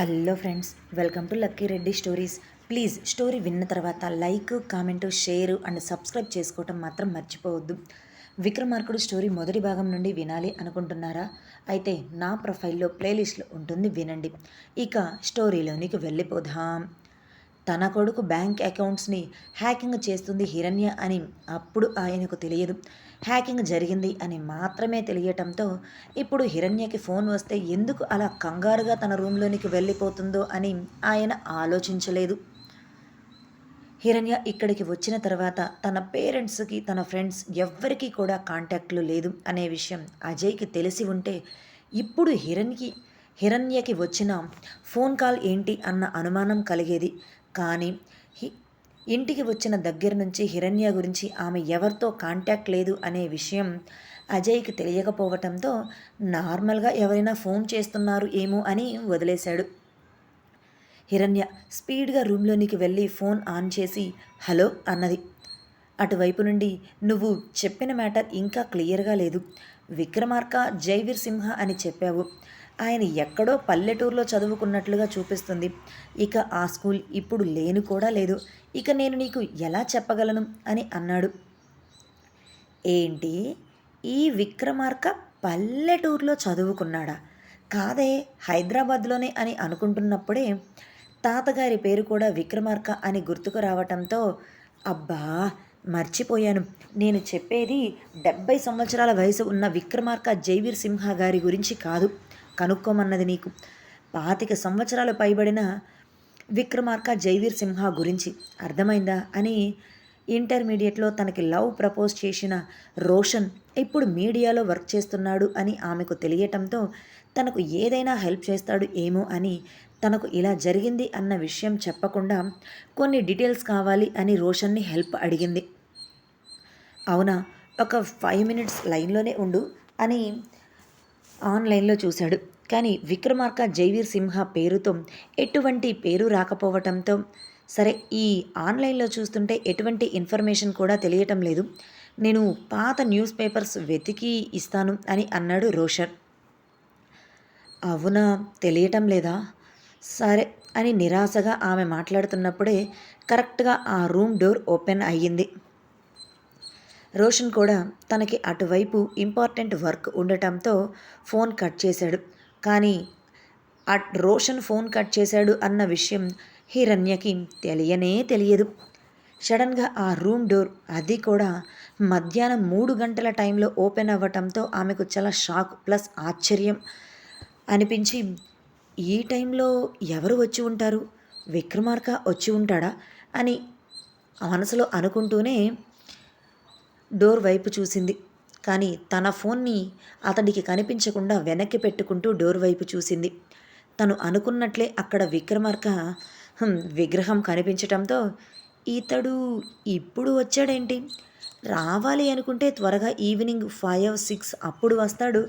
Hello friends welcome to Lucky Reddy stories. Please story విన్న తర్వాత like comment share and subscribe చేసుకోవటం మాత్రం మర్చిపోవద్దు. విక్రమార్కుడు స్టోరీ మొదటి భాగం నుండి వినాలి అనుకుంటున్నారా? అయితే నా ప్రొఫైల్లో ప్లేలిస్ట్లో ఉంటుంది వినండి. ఇక స్టోరీలోనికి వెళ్ళిపోదాం. తన కొడుకు బ్యాంక్ అకౌంట్స్ని హ్యాకింగ్ చేస్తుంది హిరణ్య అని అప్పుడు ఆయనకు తెలియదు. హ్యాకింగ్ జరిగింది అని మాత్రమే తెలియటంతో ఇప్పుడు హిరణ్యకి ఫోన్ వస్తే ఎందుకు అలా కంగారుగా తన రూమ్లోనికి వెళ్ళిపోతుందో అని ఆయన ఆలోచించలేదు. హిరణ్య ఇక్కడికి వచ్చిన తర్వాత తన పేరెంట్స్కి తన ఫ్రెండ్స్ ఎవ్వరికీ కూడా కాంటాక్ట్లు లేదు అనే విషయం అజయ్కి తెలిసి ఉంటే ఇప్పుడు హిరణ్యకి హిరణ్యకి వచ్చిన ఫోన్ కాల్ ఏంటి అన్న అనుమానం కలిగేది. కానీ ఇంటికి వచ్చిన దగ్గర నుంచి హిరణ్య గురించి ఆమె ఎవరితో కాంటాక్ట్ లేదు అనే విషయం అజయ్కి తెలియకపోవటంతో నార్మల్గా ఎవరైనా ఫోన్ చేస్తున్నారు ఏమో అని వదిలేశాడు. హిరణ్య స్పీడ్గా రూమ్లోనికి వెళ్ళి ఫోన్ ఆన్ చేసి హలో అన్నది. అటువైపు నుండి నువ్వు చెప్పిన మ్యాటర్ ఇంకా క్లియర్గా లేదు. విక్రమార్క జైవీర్ సింహ అని చెప్పావు. ఆయన ఎక్కడో పల్లెటూరులో చదువుకున్నట్లుగా చూపిస్తుంది. ఇక ఆ స్కూల్ ఇప్పుడు లేను కూడా లేదు. ఇక నేను నీకు ఎలా చెప్పగలను? అని అన్నాడు. ఏంటి? ఈ విక్రమార్క పల్లెటూరులో చదువుకున్నాడా? కాదే హైదరాబాద్లోనే అని అనుకుంటున్నప్పుడే తాతగారి పేరు కూడా విక్రమార్క అని గుర్తుకు రావటంతో అబ్బా మర్చిపోయాను. నేను చెప్పేది డెబ్బై సంవత్సరాల వయసు ఉన్న విక్రమార్క జైవీర్ సింహ గారి గురించి కాదు. కనుక్కోమన్నది నీకు. పాతిక సంవత్సరాలు పైబడిన విక్రమార్క జైవీర్ సింహ గురించి అర్థమైందా అని ఇంటర్మీడియట్లో తనకి లవ్ ప్రపోజ్ చేసిన రోషన్ ఇప్పుడు మీడియాలో వర్క్ చేస్తున్నాడు అని ఆమెకు తెలియటంతో తనకు ఏదైనా హెల్ప్ చేస్తాడు ఏమో అని తనకు ఇలా జరిగింది అన్న విషయం చెప్పకుండా కొన్ని డీటెయిల్స్ కావాలి అని రోషన్ని హెల్ప్ అడిగింది. అవునా? ఒక ఫైవ్ మినిట్స్ లైన్లోనే ఉండు అని ఆన్లైన్లో చూశాడు. కానీ విక్రమార్క జైవీర్ సింహ పేరుతో ఎటువంటి పేరు రాకపోవటంతో సరే ఈ ఆన్లైన్లో చూస్తుంటే ఎటువంటి ఇన్ఫర్మేషన్ కూడా తెలియటం లేదు. నేను పాత న్యూస్ పేపర్స్ వెతికి ఇస్తాను అని అన్నాడు రోషన్ అవునా? తెలియటం లేదా? సరే అని నిరాశగా ఆమె మాట్లాడుతున్నప్పుడే కరెక్ట్గా ఆ రూమ్ డోర్ ఓపెన్ అయ్యింది. రోషన్ కూడా తనకి అటువైపు ఇంపార్టెంట్ వర్క్ ఉండటంతో ఫోన్ కట్ చేశాడు. కానీ అట్ రోషన్ ఫోన్ కట్ చేశాడు అన్న విషయం హిరణ్యకి తెలియనే తెలియదు. సడన్గా ఆ రూమ్ డోర్ అది కూడా మధ్యాహ్నం మూడు గంటల టైంలో ఓపెన్ అవ్వటంతో ఆమెకు చాలా షాక్ ప్లస్ ఆశ్చర్యం అనిపించి ఈ టైంలో ఎవరు వచ్చి ఉంటారు? విక్రమార్క వచ్చి ఉంటాడా? అని మనసులో అనుకుంటూనే డోర్ వైపు చూసింది. కానీ తన ఫోన్ని అతడికి కనిపించకుండా వెనక్కి పెట్టుకుంటూ డోర్ వైపు చూసింది. తను అనుకున్నట్లే అక్కడ విక్రమార్క విగ్రహం కనిపించటంతో ఇతడు ఇప్పుడు వచ్చాడేంటి? రావాలి అనుకుంటే త్వరగా ఈవినింగ్ ఫైవ్ సిక్స్ అప్పుడు వస్తాడు.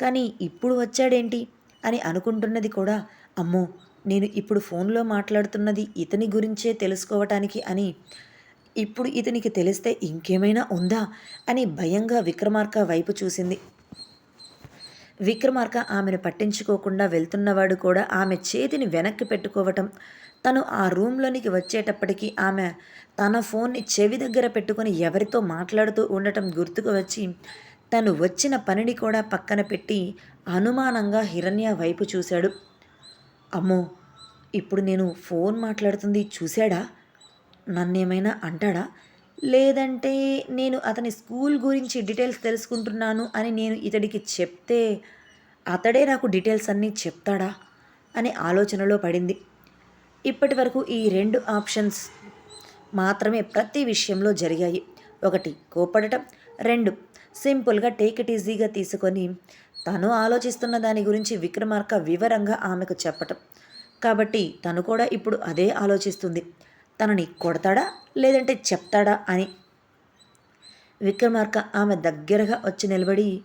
కానీ ఇప్పుడు వచ్చాడేంటి? అని అనుకుంటున్నది కూడా అమ్మో నేను ఇప్పుడు ఫోన్లో మాట్లాడుతున్నది ఇతని గురించే తెలుసుకోవటానికి అని ఇప్పుడు ఇతనికి తెలిస్తే ఇంకేమైనా ఉందా? అని భయంగా విక్రమార్క వైపు చూసింది. విక్రమార్క ఆమెను పట్టించుకోకుండా వెళ్తున్నవాడు కూడా ఆమె చేతిని వెనక్కి పెట్టుకోవటం. తను ఆ రూమ్లోనికి వచ్చేటప్పటికి ఆమె తన ఫోన్ని చెవి దగ్గర పెట్టుకొని ఎవరితో మాట్లాడుతూ ఉండటం గుర్తుకు వచ్చి తను వచ్చిన పనిని కూడా పక్కన పెట్టి అనుమానంగా హిరణ్య వైపు చూశాడు. అమ్మో! ఇప్పుడు నేను ఫోన్ మాట్లాడుతుంది చూశాడా? నన్నేమైనా అంటాడా? లేదంటే నేను అతని స్కూల్ గురించి డీటెయిల్స్ తెలుసుకుంటున్నాను అని నేను ఇతడికి చెప్తే అతడే నాకు డీటెయిల్స్ అన్నీ చెప్తాడా? అనే ఆలోచనలో పడింది. ఇప్పటి వరకు ఈ రెండు ఆప్షన్స్ మాత్రమే ప్రతి విషయంలో జరిగాయి. ఒకటి కోపడటం రెండు సింపుల్గా టేక్ ఇట్ ఈజీగా తీసుకొని తను ఆలోచిస్తున్న దాని గురించి విక్రమార్క వివరంగా ఆమెకు చెప్పటం. కాబట్టి తను కూడా ఇప్పుడు అదే ఆలోచిస్తుంది. తనని కొడతాడా? లేదంటే చెప్తాడా అని. విక్రమార్క ఆమె దగ్గరగా వచ్చి నిలబడి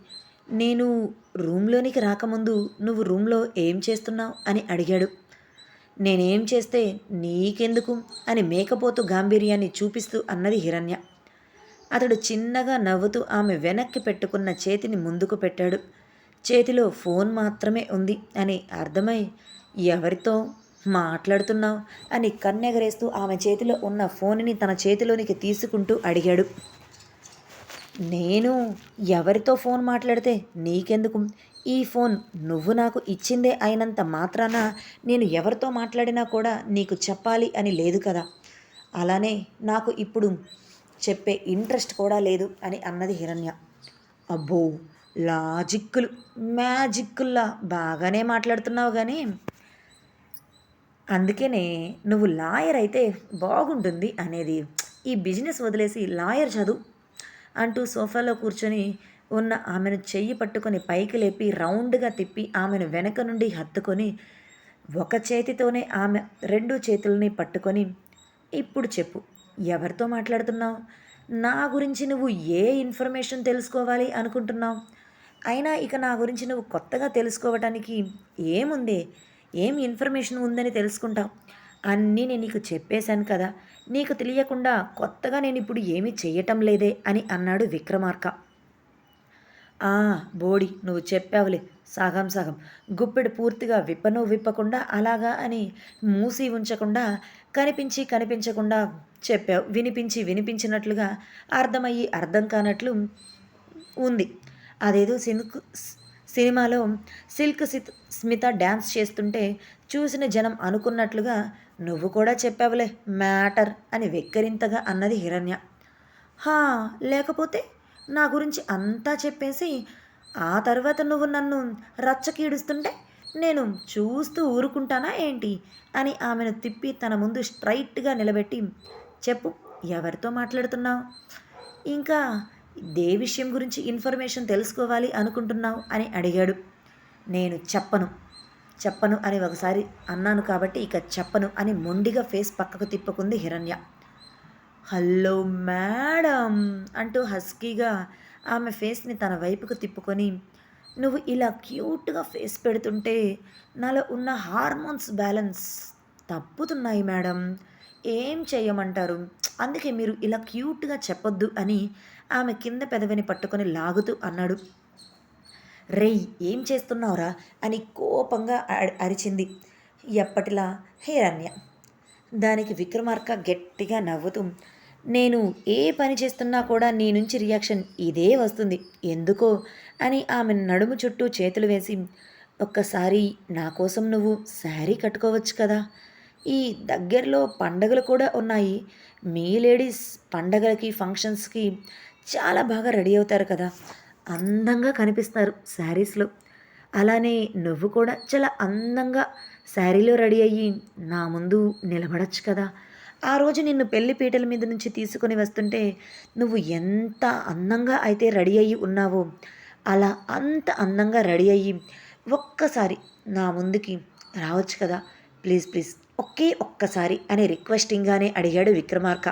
నేను రూమ్లోనికి రాకముందు నువ్వు రూమ్లో ఏం చేస్తున్నావు? అని అడిగాడు. నేనేం చేస్తే నీకెందుకు? అని మేకపోతు గాంభీర్యాన్ని చూపిస్తూ అన్నది హిరణ్య. అతడు చిన్నగా నవ్వుతూ ఆమె వెనక్కి పెట్టుకున్న చేతిని ముందుకు పెట్టాడు. చేతిలో ఫోన్ మాత్రమే ఉంది అని అర్థమై ఎవరితో? మాట్లాడుతున్నావు? అని కన్నెగరేస్తూ ఆమె చేతిలో ఉన్న ఫోన్ని తన చేతిలోనికి తీసుకుంటూ అడిగాడు. నేను ఎవరితో ఫోన్ మాట్లాడితే నీకెందుకు? ఈ ఫోన్ నువ్వు నాకు ఇచ్చిందే అయినంత మాత్రాన నేను ఎవరితో మాట్లాడినా కూడా నీకు చెప్పాలి అని లేదు కదా. అలానే నాకు ఇప్పుడు చెప్పే ఇంట్రెస్ట్ కూడా లేదు అని అన్నది హిరణ్య. అబ్బో లాజిక్కులు మ్యాజిక్కుల్లా బాగానే మాట్లాడుతున్నావు కానీ అందుకనే నువ్వు లాయర్ అయితే బాగుంటుంది అనేది ఈ బిజినెస్ వదిలేసి లాయర్ చదువు అంటూ సోఫాలో కూర్చొని ఉన్న ఆమెను చెయ్యి పట్టుకొని పైకి లేపి రౌండ్గా తిప్పి ఆమెను వెనక నుండి హత్తుకొని ఒక చేతితోనే ఆమె రెండు చేతుల్ని పట్టుకొని ఇప్పుడు చెప్పు ఎవరితో మాట్లాడుతున్నావు? నా గురించి నువ్వు ఏ ఇన్ఫర్మేషన్ తెలుసుకోవాలి అనుకుంటున్నావు? అయినా ఇక నా గురించి నువ్వు కొత్తగా తెలుసుకోవటానికి ఏముంది? ఏం ఇన్ఫర్మేషన్ ఉందని తెలుసుకుంటావు అన్నీ నేను నీకు చెప్పేశాను కదా. నీకు తెలియకుండా కొత్తగా నేను ఇప్పుడు ఏమీ చేయటం లేదే అని అన్నాడు విక్రమార్క. ఆ బోడి నువ్వు చెప్పావులే. సగం సగం. గుప్పెడు పూర్తిగా విప్పను విప్పకుండా అలాగా అని మూసి ఉంచకుండా కనిపించి కనిపించకుండా చెప్పావు. వినిపించి వినిపించినట్లుగా అర్థమయ్యి అర్థం కానట్లు ఉంది. అదేదో సినుకు సినిమాలో సిల్క్ సిత్ స్మిత డ్యాన్స్ చేస్తుంటే చూసిన జనం అనుకున్నట్లుగా నువ్వు కూడా చెప్పావులే మ్యాటర్ అని వెక్కరింతగా అన్నది హిరణ్య. హా లేకపోతే నా గురించి అంతా చెప్పేసి ఆ తర్వాత నువ్వు నన్ను రచ్చకీడుస్తుంటే నేను చూస్తూ ఊరుకుంటానా ఏంటి? అని ఆమెను తిప్పి తన ముందు స్ట్రైట్గా నిలబెట్టి చెప్పు ఎవరితో మాట్లాడుతున్నావు? ఇంకా దే విషయం గురించి ఇన్ఫర్మేషన్ తెలుసుకోవాలి అనుకుంటున్నావు అని అడిగాడు. నేను చెప్పను. చెప్పను అని ఒకసారి అన్నాను కాబట్టి ఇక చెప్పను అని మొండిగా ఫేస్ పక్కకు తిప్పుకుంది హిరణ్య. హలో మేడం అంటూ హస్కీగా ఆమె ఫేస్ని తన వైపుకు తిప్పుకొని నువ్వు ఇలా క్యూట్గా ఫేస్ పెడుతుంటే నాలో ఉన్న హార్మోన్స్ బ్యాలెన్స్ తప్పుతున్నాయి మేడం. ఏం చేయమంటారు? అందుకే మీరు ఇలా క్యూట్గా చెప్పొద్దు అని ఆమె కింద పెదవిని పట్టుకొని లాగుతూ అన్నాడు. రేయ్ ఏం చేస్తున్నావురా? అని కోపంగా అరిచింది. ఎప్పటిలా? హిరణ్య దానికి విక్రమార్క గట్టిగా నవ్వుతూ నేను ఏ పని చేస్తున్నా కూడా నీ నుంచి రియాక్షన్ ఇదే వస్తుంది. ఎందుకో? అని ఆమె నడుము చుట్టూ చేతులు వేసి ఒక్కసారి నా కోసం నువ్వు శారీ కట్టుకోవచ్చు కదా? ఈ దగ్గరలో పండగలు కూడా ఉన్నాయి. మీ లేడీస్ పండగలకి ఫంక్షన్స్కి చాలా బాగా రెడీ అవుతారు కదా. అందంగా కనిపిస్తారు శారీస్లో. అలానే నువ్వు కూడా చాలా అందంగా శారీలో రెడీ అయ్యి నా ముందు నిలబడచ్చు కదా. ఆ రోజు నిన్ను పెళ్ళి పీటల మీద నుంచి తీసుకొని వస్తుంటే నువ్వు ఎంత అందంగా అయితే రెడీ అయ్యి ఉన్నావో అలా అంత అందంగా రెడీ అయ్యి ఒక్కసారి నా ముందుకి రావచ్చు కదా. ప్లీజ్ ప్లీజ్ ఒకే ఒక్కసారి అని రిక్వెస్టింగ్గానే అడిగాడు విక్రమార్క.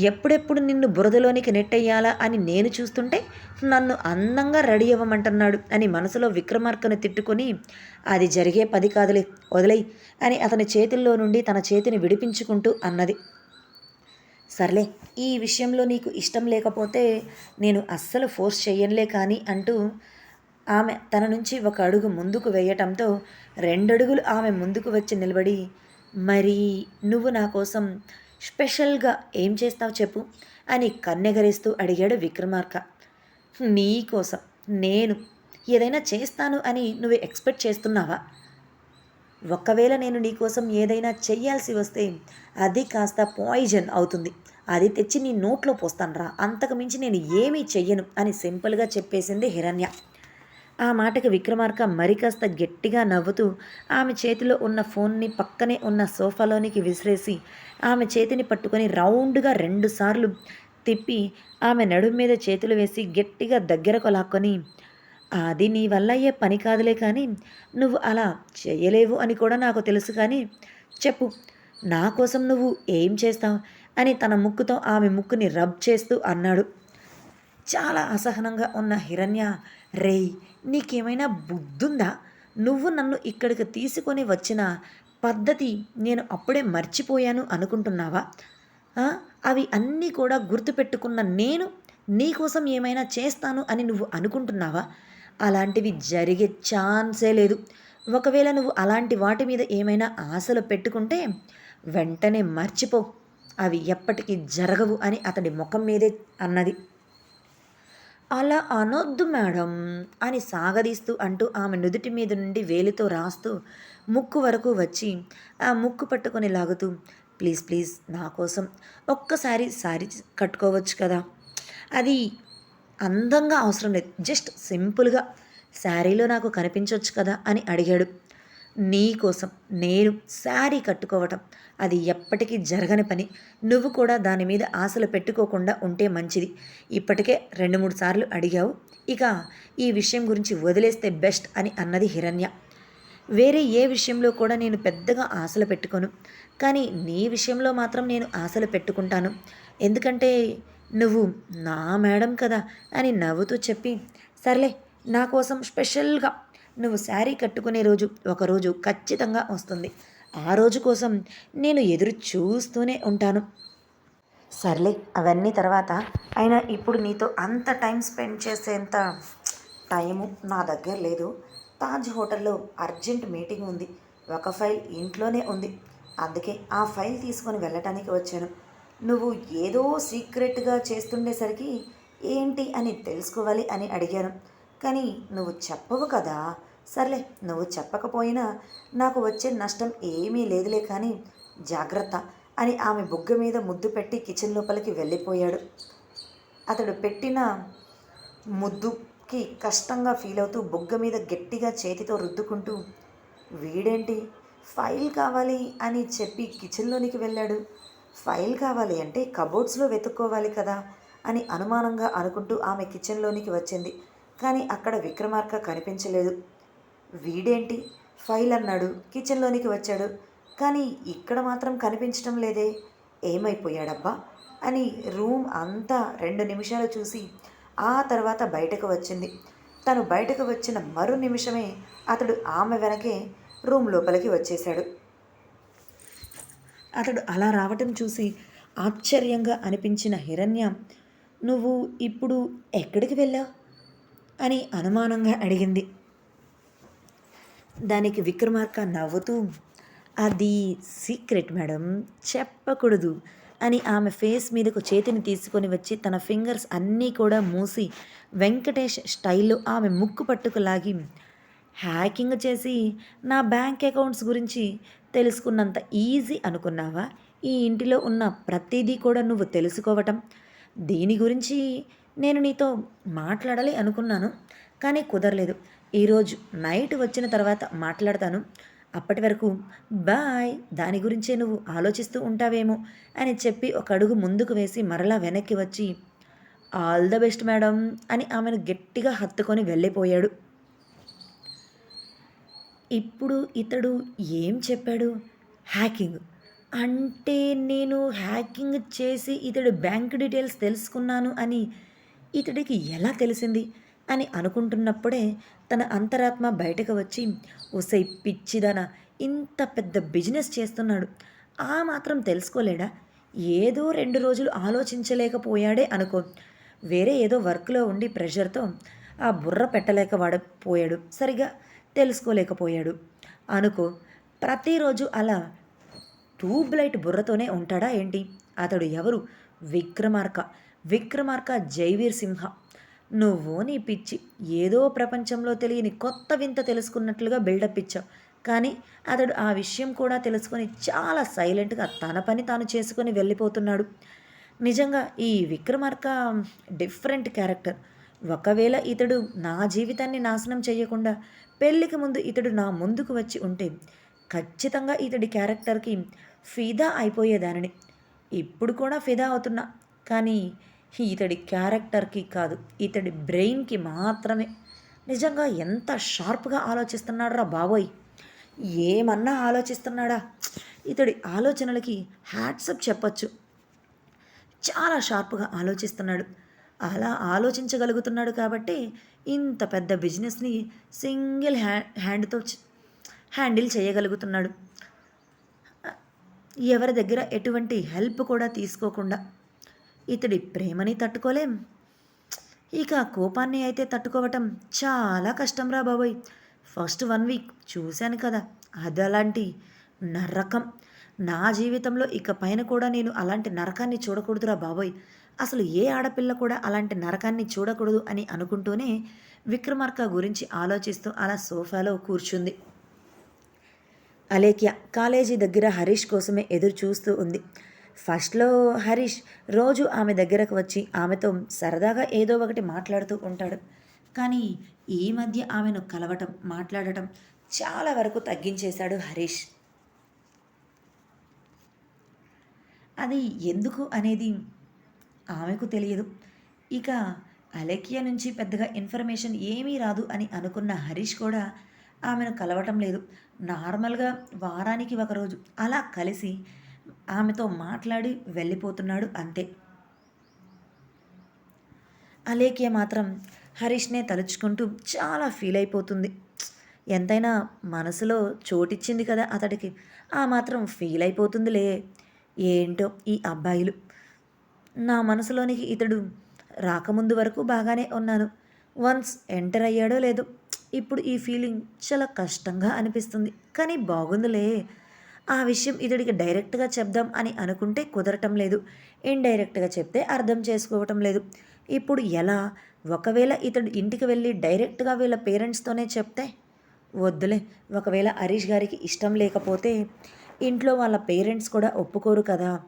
ఎప్పుడెప్పుడు నిన్ను బురదలోనికి నెట్టయ్యాలా అని నేను చూస్తుంటే నన్ను అందంగా రెడీ అవ్వమంటున్నాడు అని మనసులో విక్రమార్కను తిట్టుకొని అది జరిగే పది కాదులే వదిలై అని అతని చేతుల్లో నుండి తన చేతిని విడిపించుకుంటూ అన్నది. సర్లే ఈ విషయంలో నీకు ఇష్టం లేకపోతే నేను అస్సలు ఫోర్స్ చెయ్యనులే కానీ అంటూ ఆమె తన నుంచి ఒక అడుగు ముందుకు వేయటంతో రెండడుగులు ఆమె ముందుకు వచ్చి నిలబడి మరి నువ్వు నా కోసం స్పెషల్గా ఏం చేస్తావు చెప్పు అని కన్నెగరిస్తూ అడిగాడు విక్రమార్క. నీకోసం నేను ఏదైనా చేస్తాను అని నువ్వు ఎక్స్పెక్ట్ చేస్తున్నావా? ఒకవేళ నేను నీకోసం ఏదైనా చెయ్యాల్సి వస్తే అది కాస్త పాయిజన్ అవుతుంది. అది తెచ్చి నీ నోట్లో పోస్తాను రా అంతకు మించి నేను ఏమీ చెయ్యను అని సింపుల్గా చెప్పేసింది హిరణ్య. ఆ మాటకి విక్రమార్క మరి కాస్త గట్టిగా నవ్వుతూ ఆమె చేతిలో ఉన్న ఫోన్ని పక్కనే ఉన్న సోఫాలోనికి విసిరేసి ఆమె చేతిని పట్టుకొని రౌండ్గా రెండుసార్లు తిప్పి ఆమె నడుము మీద చేతులు వేసి గట్టిగా దగ్గరకు లాక్కొని అది నీ వల్ల అయ్యే పని కాదులే కానీ నువ్వు అలా చేయలేవు అని కూడా నాకు తెలుసు కానీ చెప్పు. నా కోసం నువ్వు ఏం చేస్తావు? అని తన ముక్కుతో ఆమె ముక్కుని రబ్ చేస్తూ అన్నాడు. చాలా అసహనంగా ఉన్న హిరణ్య రేయ్ నీకేమైనా బుద్ధుందా? నువ్వు నన్ను ఇక్కడికి తీసుకొని వచ్చిన పద్ధతి నేను అప్పుడే మర్చిపోయాను అనుకుంటున్నావా? అవి అన్నీ కూడా గుర్తుపెట్టుకున్న నేను నీకోసం ఏమైనా చేస్తాను అని నువ్వు అనుకుంటున్నావా? అలాంటివి జరిగే ఛాన్సే లేదు. ఒకవేళ నువ్వు అలాంటి వాటి మీద ఏమైనా ఆశలు పెట్టుకుంటే వెంటనే మర్చిపో. అవి ఎప్పటికీ జరగవు అని అతడి ముఖం మీదే అన్నది. అలా అనొద్దు మేడం అని సాగదీస్తూ అంటూ ఆమె నుదుటి మీద నుండి వేలితో రాస్తూ ముక్కు వరకు వచ్చి ఆ ముక్కు పట్టుకొని లాగుతూ ప్లీజ్ ప్లీజ్ నా కోసం ఒక్కసారి సారీ కట్టుకోవచ్చు కదా. అది అందంగా అవసరం లేదు. జస్ట్ సింపుల్గా శారీలో నాకు కనిపించవచ్చు కదా అని అడిగాడు. నీ కోసం నేను శారీ కట్టుకోవటం. అది ఎప్పటికీ జరగని పని. నువ్వు కూడా దాని మీద ఆశలు పెట్టుకోకుండా ఉంటే మంచిది. ఇప్పటికే రెండు మూడు సార్లు అడిగావు. ఇక ఈ విషయం గురించి వదిలేస్తే బెస్ట్ అని అన్నది హిరణ్య. వేరే ఏ విషయంలో కూడా నేను పెద్దగా ఆశలు పెట్టుకోను. కానీ నీ విషయంలో మాత్రం నేను ఆశలు పెట్టుకుంటాను. ఎందుకంటే నువ్వు నా మేడం కదా అని నవ్వుతూ చెప్పి సర్లే నా కోసం స్పెషల్గా నువ్వు శారీ కట్టుకునే రోజు ఒకరోజు ఖచ్చితంగా వస్తుంది. ఆ రోజు కోసం నేను ఎదురు చూస్తూనే ఉంటాను. సర్లే అవన్నీ తర్వాత. అయినా ఇప్పుడు నీతో అంత టైం స్పెండ్ చేసేంత టైము నా దగ్గర లేదు. తాజ్ హోటల్లో అర్జెంట్ మీటింగ్ ఉంది. ఒక ఫైల్ ఇంట్లోనే ఉంది. అందుకే ఆ ఫైల్ తీసుకొని వెళ్ళటానికి వచ్చాను. నువ్వు ఏదో సీక్రెట్గా చేస్తుండేసరికి ఏంటి అని తెలుసుకోవాలి అని అడిగాను. కానీ నువ్వు చెప్పవు కదా. సర్లే నువ్వు చెప్పకపోయినా నాకు వచ్చే నష్టం ఏమీ లేదులే కానీ జాగ్రత్త అని ఆమె బుగ్గ మీద ముద్దు పెట్టి కిచెన్ లోపలికి వెళ్ళిపోయాడు. అతడు పెట్టిన ముద్దుకి కష్టంగా ఫీల్ అవుతూ బుగ్గ మీద గట్టిగా చేతితో రుద్దుకుంటూ వీడేంటి? ఫైల్ కావాలి అని చెప్పి కిచెన్లోనికి వెళ్ళాడు. ఫైల్ కావాలి అంటే కబోర్డ్స్లో వెతుక్కోవాలి కదా అని అనుమానంగా అనుకుంటూ ఆమె కిచెన్లోనికి వచ్చింది. కానీ అక్కడ విక్రమార్క కనిపించలేదు. వీడేంటి? ఫైల్ అన్నాడు. కిచెన్లోనికి వచ్చాడు. కానీ ఇక్కడ మాత్రం కనిపించడం లేదే. ఏమైపోయాడబ్బా? అని రూమ్ అంతా రెండు నిమిషాలు చూసి ఆ తర్వాత బయటకు వచ్చింది. తను బయటకు వచ్చిన మరో నిమిషమే అతడు ఆమె వెనకే రూమ్ లోపలికి వచ్చేశాడు. అతడు అలా రావటం చూసి ఆశ్చర్యంగా అనిపించిన హిరణ్య నువ్వు ఇప్పుడు ఎక్కడికి వెళ్ళావు? అని అనుమానంగా అడిగింది. దానికి విక్రమార్క నవ్వుతూ అది సీక్రెట్ మేడం చెప్పకూడదు అని ఆమె ఫేస్ మీదకు చేతిని తీసుకొని వచ్చి తన ఫింగర్స్ అన్నీ కూడా మూసి వెంకటేష్ స్టైల్లో ఆమె ముక్కు పట్టుకు లాగి హ్యాకింగ్ చేసి నా బ్యాంక్ అకౌంట్స్ గురించి తెలుసుకున్నంత ఈజీ అనుకున్నావా? ఈ ఇంటిలో ఉన్న ప్రతిదీ కూడా నువ్వు తెలుసుకోవటం? దీని గురించి నేను నీతో మాట్లాడాలి అనుకున్నాను కానీ కుదరలేదు. ఈరోజు నైట్ వచ్చిన తర్వాత మాట్లాడతాను. అప్పటి వరకు బాయ్ దాని గురించే నువ్వు ఆలోచిస్తూ ఉంటావేమో అని చెప్పి ఒక అడుగు ముందుకు వేసి మరలా వెనక్కి వచ్చి ఆల్ ద బెస్ట్ మేడం అని ఆమెను గట్టిగా హత్తుకొని వెళ్ళిపోయాడు. ఇప్పుడు ఇతడు ఏం చెప్పాడు? హ్యాకింగ్. అంటే నేను హ్యాకింగ్ చేసి ఇతడు బ్యాంక్ డీటెయిల్స్ తెలుసుకున్నాను అని ఇతడికి ఎలా తెలిసింది అని అనుకుంటున్నప్పుడే తన అంతరాత్మ బయటకు వచ్చి ఒసై పిచ్చిదన ఇంత పెద్ద బిజినెస్ చేస్తున్నాడు. ఆ మాత్రం తెలుసుకోలేడా? ఏదో రెండు రోజులు ఆలోచించలేకపోయాడే అనుకో. వేరే ఏదో వర్క్లో ఉండి ప్రెషర్తో ఆ బుర్ర పెట్టలేక వాడపోయాడు సరిగా తెలుసుకోలేకపోయాడు అనుకో. ప్రతిరోజు అలా ట్యూబ్ లైట్ బుర్రతోనే ఉంటాడా ఏంటి? అతడు ఎవరు? విక్రమార్క. విక్రమార్క జైవీర్ సింహ. నువ్వు నీ పిచ్చి ఏదో ప్రపంచంలో తెలియని కొత్త వింత తెలుసుకున్నట్లుగా బిల్డప్ ఇచ్చావు. కానీ అతడు ఆ విషయం కూడా తెలుసుకొని చాలా సైలెంట్గా తన పని తాను చేసుకొని వెళ్ళిపోతున్నాడు. నిజంగా ఈ విక్రమార్క డిఫరెంట్ క్యారెక్టర్. ఒకవేళ ఇతడు నా జీవితాన్ని నాశనం చేయకుండా పెళ్ళికి ముందు ఇతడు నా ముందుకు వచ్చి ఉంటే ఖచ్చితంగా ఇతడి క్యారెక్టర్కి ఫిదా అయిపోయేదానిని. ఇప్పుడు కూడా ఫిదా అవుతున్నా. కానీ ఇతడి క్యారెక్టర్కి కాదు ఇతడి బ్రెయిన్కి మాత్రమే. నిజంగా ఎంత షార్ప్గా ఆలోచిస్తున్నాడరా బాబోయ్? ఏమన్నా ఆలోచిస్తున్నాడా? ఇతడి ఆలోచనలకి హ్యాట్సప్ చెప్పచ్చు. చాలా షార్ప్గా ఆలోచిస్తున్నాడు. అలా ఆలోచించగలుగుతున్నాడు కాబట్టి ఇంత పెద్ద బిజినెస్ని సింగిల్ హ్యా హ్యాండ్తో హ్యాండిల్ చేయగలుగుతున్నాడు. ఎవరి దగ్గర ఎటువంటి హెల్ప్ కూడా తీసుకోకుండా ఇతడి ప్రేమని తట్టుకోలేం. ఇక కోపాన్ని అయితే తట్టుకోవటం చాలా కష్టంరా బాబోయ్. ఫస్ట్ వన్ వీక్ చూశాను కదా అది అలాంటి నరకం. నా జీవితంలో ఇక పైన కూడా నేను అలాంటి నరకాన్ని చూడకూడదురా బాబోయ్. అసలు ఏ ఆడపిల్ల కూడా అలాంటి నరకాన్ని చూడకూడదు అని అనుకుంటూనే విక్రమార్క గురించి ఆలోచిస్తూ అలా సోఫాలో కూర్చుంది. అలేఖ్య కాలేజీ దగ్గర హరీష్ కోసమే ఎదురు చూస్తూ ఉంది. ఫస్ట్లో హరీష్ రోజు ఆమె దగ్గరకు వచ్చి ఆమెతో సరదాగా ఏదో ఒకటి మాట్లాడుతూ ఉంటాడు. కానీ ఈ మధ్య ఆమెను కలవటం మాట్లాడటం చాలా వరకు తగ్గించేశాడు హరీష్. అది ఎందుకు అనేది ఆమెకు తెలియదు. ఇక అలెక్య నుంచి పెద్దగా ఇన్ఫర్మేషన్ ఏమీ రాదు అని అనుకున్న హరీష్ కూడా ఆమెను కలవటం లేదు. నార్మల్గా వారానికి ఒకరోజు అలా కలిసి ఆమెతో మాట్లాడి వెళ్ళిపోతున్నాడు అంతే. అలేఖ్య మాత్రం హరీష్నే తలుచుకుంటూ చాలా ఫీల్ అయిపోతుంది. ఎంతైనా మనసులో చోటిచ్చింది కదా అతడికి. ఆ మాత్రం ఫీల్ అయిపోతుందిలే. ఏంటో ఈ అబ్బాయిలు. నా మనసులోనికి ఇతడు రాకముందు వరకు బాగానే ఉన్నాను. వన్స్ ఎంటర్ అయ్యాడో లేదో ఇప్పుడు ఈ ఫీలింగ్ చాలా కష్టంగా అనిపిస్తుంది. కానీ బాగుందిలే. ఆ విషయం ఇతడికి డైరెక్ట్గా చెప్దాం అని అనుకుంటే కుదరటం లేదు. ఇండైరెక్ట్గా చెప్తే అర్థం చేసుకోవటం లేదు. ఇప్పుడు ఎలా? ఒకవేళ ఇతడు ఇంటికి వెళ్ళి డైరెక్ట్గా వీళ్ళ పేరెంట్స్తోనే చెప్తే? వద్దులే. ఒకవేళ హరీష్ గారికి ఇష్టం లేకపోతే ఇంట్లో వాళ్ళ పేరెంట్స్ కూడా ఒప్పుకోరు కదా.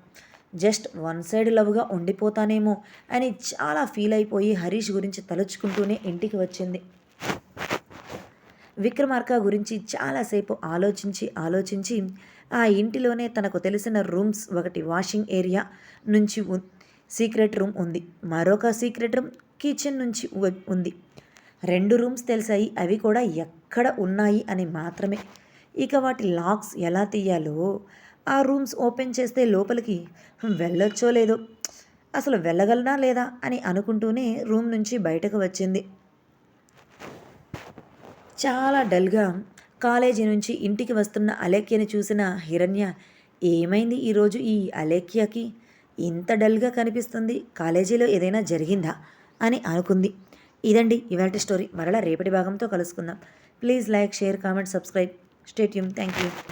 జస్ట్ వన్ సైడ్ లవ్గా ఉండిపోతానేమో అని చాలా ఫీల్ అయిపోయి హరీష్ గురించి తలుచుకుంటూనే ఇంటికి వచ్చింది. విక్రమార్క గురించి చాలాసేపు ఆలోచించి ఆలోచించి ఆ ఇంటిలోనే తనకు తెలిసిన రూమ్స్ ఒకటి వాషింగ్ ఏరియా నుంచి సీక్రెట్ రూమ్ ఉంది. మరొక సీక్రెట్ రూమ్ కిచెన్ నుంచి ఉంది. రెండు రూమ్స్ తెలిసాయి. అవి కూడా ఎక్కడ ఉన్నాయి అని మాత్రమే. ఇక వాటి లాక్స్ ఎలా తీయాలో ఆ రూమ్స్ ఓపెన్ చేస్తే లోపలికి వెళ్ళొచ్చో లేదో అసలు వెళ్ళగలనా లేదా అని అనుకుంటూనే రూమ్ నుంచి బయటకు వచ్చింది. చాలా డల్గా కాలేజీ నుంచి ఇంటికి వస్తున్న అలేఖ్యని చూసిన హిరణ్య ఏమైంది ఈరోజు ఈ అలేఖ్యకి? ఇంత డల్గా కనిపిస్తుంది కాలేజీలో ఏదైనా జరిగిందా? అని అనుకుంది. ఇదండి ఇవాళ స్టోరీ. మరలా రేపటి భాగంతో కలుసుకుందాం. Please like share comment subscribe. స్టేట్యూమ్ thank you